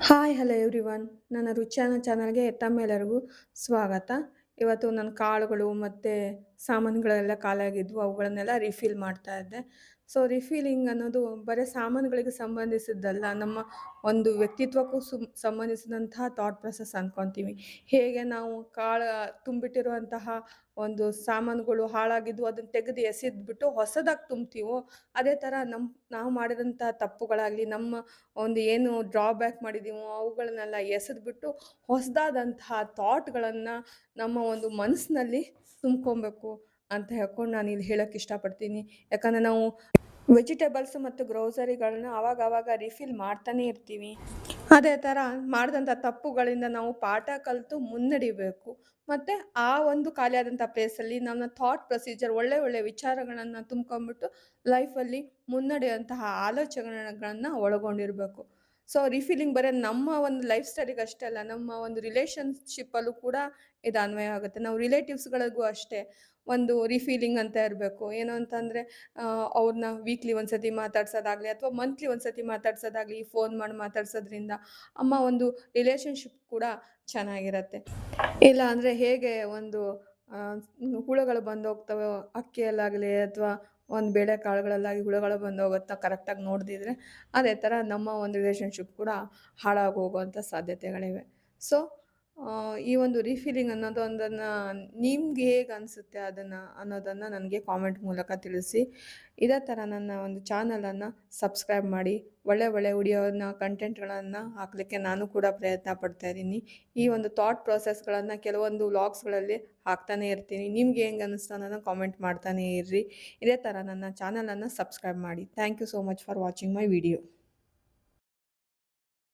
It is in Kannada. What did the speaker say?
ಹಾಯ್ ಹಲೋ ಎವ್ರಿವನ್ ನನ್ನ ರುಚಿಯಾನ ಚಾನಲ್ಗೆ ತಮ್ಮೆಲ್ಲರಿಗೂ ಸ್ವಾಗತ. ಇವತ್ತು ನನ್ನ ಕಾಳುಗಳು ಮತ್ತು ಸಾಮಾನುಗಳೆಲ್ಲ ಕಾಲಾಗಿದ್ವು ಅವುಗಳನ್ನೆಲ್ಲ ರಿಫಿಲ್ ಮಾಡ್ತಾ ಇದ್ದೆ. ಸೊ ರಿಫೀಲಿಂಗ್ ಅನ್ನೋದು ಬರೀ ಸಾಮಾನುಗಳಿಗೆ ಸಂಬಂಧಿಸಿದ್ದಲ್ಲ, ನಮ್ಮ ಒಂದು ವ್ಯಕ್ತಿತ್ವಕ್ಕೂ ಸುಮ್, ಸಂಬಂಧಿಸಿದಂತಹ ಥಾಟ್ ಪ್ರೊಸೆಸ್ ಅಂದ್ಕೊತೀವಿ ಹೇಗೆ ನಾವು ಕಾಳ ತುಂಬಿಟ್ಟಿರುವಂತಹ ಒಂದು ಸಾಮಾನುಗಳು ಹಾಳಾಗಿದ್ವು ಅದನ್ನು ತೆಗೆದು ಎಸೆದ್ಬಿಟ್ಟು ಹೊಸದಾಗಿ ತುಂಬ್ತೀವೋ, ಅದೇ ಥರ ನಮ್ಮ ನಾವು ಮಾಡಿದಂಥ ತಪ್ಪುಗಳಾಗಲಿ, ನಮ್ಮ ಒಂದು ಏನು ಡ್ರಾಬ್ಯಾಕ್ ಮಾಡಿದ್ದೀವೋ ಅವುಗಳನ್ನೆಲ್ಲ ಎಸೆದ್ಬಿಟ್ಟು ಹೊಸದಾದಂತಹ ಥಾಟ್ಗಳನ್ನು ನಮ್ಮ ಒಂದು ಮನಸ್ಸಿನಲ್ಲಿ ತುಂಬ್ಕೊಬೇಕು. ಅಂತ ಹೇಳ್ಕೊಂಡು ನಾನು ಇಲ್ಲಿ ಹೇಳೋಕ್ಕೆ ಇಷ್ಟಪಡ್ತೀನಿ. ಯಾಕಂದರೆ ನಾವು ವೆಜಿಟೇಬಲ್ಸ್ ಮತ್ತು ಗ್ರೋಸರಿಗಳನ್ನ ಆವಾಗ ಆವಾಗ ರಿಫಿಲ್ ಮಾಡ್ತಾನೆ ಇರ್ತೀವಿ. ಅದೇ ಥರ ಮಾಡಿದಂಥ ತಪ್ಪುಗಳಿಂದ ನಾವು ಪಾಠ ಕಲಿತು ಮುನ್ನಡಿಬೇಕು. ಮತ್ತು ಆ ಒಂದು ಖಾಲಿಯಾದಂಥ ಪ್ಲೇಸಲ್ಲಿ ನಮ್ಮ ಥಾಟ್ ಪ್ರೊಸೀಜರ್ ಒಳ್ಳೆ ಒಳ್ಳೆ ವಿಚಾರಗಳನ್ನು ತುಂಬ್ಕೊಂಬಿಟ್ಟು ಲೈಫಲ್ಲಿ ಮುನ್ನಡೆಯುವಂತಹ ಆಲೋಚನೆಗಳನ್ನು ಒಳಗೊಂಡಿರಬೇಕು. ಸೊ ರೀಫೀಲಿಂಗ್ ಬರೀ ನಮ್ಮ ಒಂದು ಲೈಫ್ ಸ್ಟೈಲಿಗೆ ಅಷ್ಟೇ ಅಲ್ಲ, ನಮ್ಮ ಒಂದು ರಿಲೇಷನ್ಶಿಪ್ಪಲ್ಲೂ ಕೂಡ ಇದು ಅನ್ವಯ ಆಗುತ್ತೆ. ನಾವು ರಿಲೇಟಿವ್ಸ್ಗಳಿಗೂ ಅಷ್ಟೇ ಒಂದು ರೀಫೀಲಿಂಗ್ ಅಂತ ಇರಬೇಕು. ಏನು ಅಂತಂದರೆ ಅವ್ರನ್ನ ವೀಕ್ಲಿ ಒಂದ್ಸತಿ ಮಾತಾಡ್ಸೋದಾಗಲಿ ಅಥವಾ ಮಂತ್ಲಿ ಒಂದ್ಸತಿ ಮಾತಾಡ್ಸೋದಾಗಲಿ ಫೋನ್ ಮಾಡಿ ಮಾತಾಡ್ಸೋದ್ರಿಂದ ಅಮ್ಮ ಒಂದು ರಿಲೇಶನ್ಶಿಪ್ ಕೂಡ ಚೆನ್ನಾಗಿರತ್ತೆ. ಇಲ್ಲ ಅಂದರೆ ಹೇಗೆ ಒಂದು ಹುಳುಗಳು ಬಂದು ಹೋಗ್ತವೆ ಅಕ್ಕಿಯಲ್ಲಾಗಲಿ ಅಥವಾ ಒಂದು ಬೇಳೆ ಕಾಳುಗಳಲ್ಲಾಗಿ ಹುಳುಗಳು ಬಂದು ಹೋಗುತ್ತಾ ಕರೆಕ್ಟಾಗಿ ನೋಡ್ದಿದ್ರೆ ಅದೇ ಥರ ನಮ್ಮ ಒಂದು ರಿಲೇಷನ್ಶಿಪ್ ಕೂಡ ಹಾಳಾಗಿ ಹೋಗುವಂಥ ಸಾಧ್ಯತೆಗಳಿವೆ. ಸೊ ಈ ಒಂದು ರೀಫಿಲಿಂಗ್ ಅನ್ನೋದು ಒಂದನ್ನು ನಿಮ್ಗೆ ಹೇಗೆ ಅನಿಸುತ್ತೆ ಅದನ್ನು ಅನ್ನೋದನ್ನು ನನಗೆ ಕಾಮೆಂಟ್ ಮೂಲಕ ತಿಳಿಸಿ. ಇದೇ ಥರ ನನ್ನ ಒಂದು ಚಾನಲನ್ನು ಸಬ್ಸ್ಕ್ರೈಬ್ ಮಾಡಿ, ಒಳ್ಳೆ ಒಳ್ಳೆ ವಿಡಿಯೋನ ಕಂಟೆಂಟ್ಗಳನ್ನು ಹಾಕಲಿಕ್ಕೆ ನಾನು ಕೂಡ ಪ್ರಯತ್ನ ಪಡ್ತಾ ಇದ್ದೀನಿ. ಈ ಒಂದು ಥಾಟ್ ಪ್ರೊಸೆಸ್ಗಳನ್ನು ಕೆಲವೊಂದು ವ್ಲಾಗ್ಸ್ಗಳಲ್ಲಿ ಹಾಕ್ತಾನೆ ಇರ್ತೀನಿ. ನಿಮ್ಗೆ ಹೆಂಗೆ ಅನ್ನಿಸ್ತು ಅನ್ನೋದನ್ನು ಕಾಮೆಂಟ್ ಮಾಡ್ತಾನೆ ಇರ್ರಿ. ಇದೇ ಥರ ನನ್ನ ಚಾನಲನ್ನು ಸಬ್ಸ್ಕ್ರೈಬ್ ಮಾಡಿ. Thank you so much for watching my video